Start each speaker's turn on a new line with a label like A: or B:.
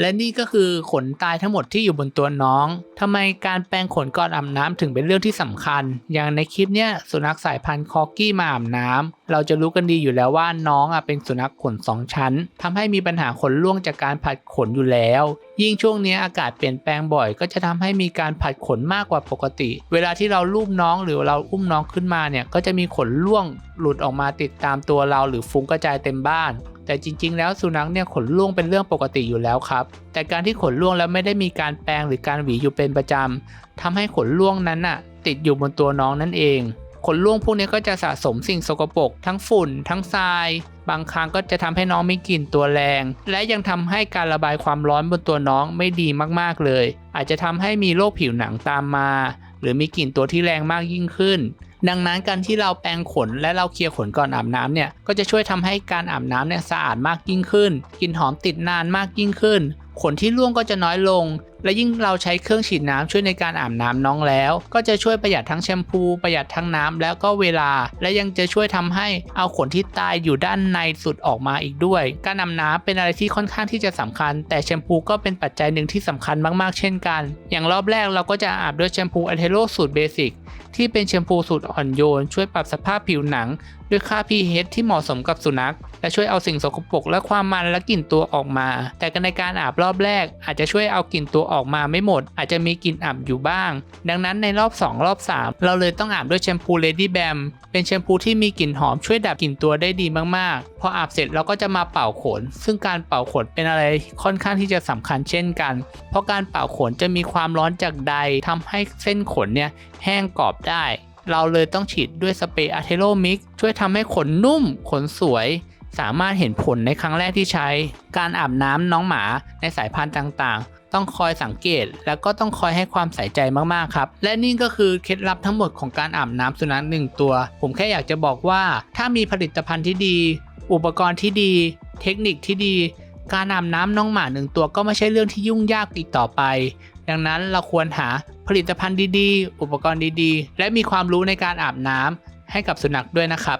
A: และนี่ก็คือขนตายทั้งหมดที่อยู่บนตัวน้องทำไมการแปรงขนก่อนอาบน้ำถึงเป็นเรื่องที่สำคัญ อย่างในคลิปเนี้ยสุนัขสายพันธุ์คอกี้มาอาบน้ำเราจะรู้กันดีอยู่แล้วว่าน้องอะเป็นสุนัขขนสองชั้นทำให้มีปัญหาขนร่วงจากการผัดขนอยู่แล้ว ยิ่งช่วงนี้อากาศเปลี่ยนแปลงบ่อย ก็จะทำให้มีการผัดขนมากกว่าปกติ เวลาที่เราลูบน้องหรือเราอุ้มน้องขึ้นมาเนี่ยก็จะมีขนร่วงหลุดออกมาติดตามตัวเราหรือฟุ้งกระจายเต็มบ้าน แต่จริง ๆ แล้วสุนัขเนี่ยขนร่วงเป็นเรื่องปกติอยู่แล้วครับ แต่การที่ขนร่วงแล้วไม่ได้มีการแปรงหรือการหวีอยู่เป็นประจำทำให้ขนร่วงนั้นน่ะ ติดอยู่บนตัวน้องนั่นเองขนร่วงพวกนี้ก็จะสะสมสิ่งสกปรกทั้งฝุ่น ทั้งทราย บางครั้งก็จะทำให้น้องมีกลิ่นตัวแรง และยังทำให้การระบายความร้อนบนตัวน้องไม่ดีมากๆเลย อาจจะทำให้มีโรคผิวหนังตามมา หรือมีกลิ่นตัวที่แรงมากยิ่งขึ้น ดังนั้นการที่เราแปรงขนและเราเคลียร์ขนก่อนอาบน้ำเนี่ยก็จะช่วยทำให้การอาบน้ำเนี่ยสะอาดมากยิ่งขึ้นกลิ่นหอมติดนานมากยิ่งขึ้น ขนที่ร่วงก็จะน้อยลงและยิ่งเราใช้เครื่องฉีดน้ำช่วยในการอาบน้ำน้องแล้ว ก็จะช่วยประหยัดทั้งแชมพูประหยัดทั้งน้ำแล้วก็เวลา และยังจะช่วยทำให้เอาขนที่ตายอยู่ด้านในสุดออกมาอีกด้วย การอาบน้ำเป็นอะไรที่ค่อนข้างที่จะสำคัญ แต่แชมพูก็เป็นปัจจัยหนึ่งที่สำคัญมากๆ เช่นกัน อย่างรอบแรกเราก็จะอาบด้วยแชมพูอัลเทโรสูตรเบสิกที่เป็นแชมพูสูตรอ่อนโยน ช่วยปรับสภาพผิวหนัง ด้วยค่า pH ที่เหมาะสมกับสุนัข และช่วยเอาสิ่งสกปรกและความมันและกลิ่นตัวออกมา แต่ในการอาบรอบแรกอาจจะช่วยเอากลิ่นตัวออกมาไม่หมด อาจจะมีกลิ่นอับอยู่บ้าง ดังนั้นในรอบ 2 รอบ 3 เราเลยต้องอาบด้วยแชมพู Lady Bam เป็นแชมพูที่มีกลิ่นหอมช่วยดับกลิ่นตัวได้ดีมากๆ พออาบเสร็จเราก็จะมาเป่าขน ซึ่งการเป่าขนเป็นอะไรค่อนข้างที่จะสำคัญเช่นกัน เพราะการเป่าขนจะมีความร้อนจากใดทำให้เส้นขนเนี่ยแห้งกรอบได้ เราเลยต้องฉีดด้วยสเปรย์อะเทโรมิกช่วยทำให้ขนนุ่มขนสวยสามารถเห็นผลในครั้งแรกที่ใช้ การอาบน้ำน้องหมาในสายพันธุ์ต่างๆ ต้องคอยสังเกต แล้วก็ต้องคอยให้ความใส่ใจมากๆครับ และนี่ก็คือเคล็ดลับทั้งหมดของการอาบน้ำสุนัขหนึ่งตัว ผมแค่อยากจะบอกว่า ถ้ามีผลิตภัณฑ์ที่ดี อุปกรณ์ที่ดี เทคนิคที่ดี การอาบน้ำน้องหมาหนึ่งตัวก็ไม่ใช่เรื่องที่ยุ่งยากอีกต่อไป ดังนั้นเราควรหาผลิตภัณฑ์ดีๆ อุปกรณ์ดีๆ และมีความรู้ในการอาบน้ำให้กับสุนัขด้วยนะครับ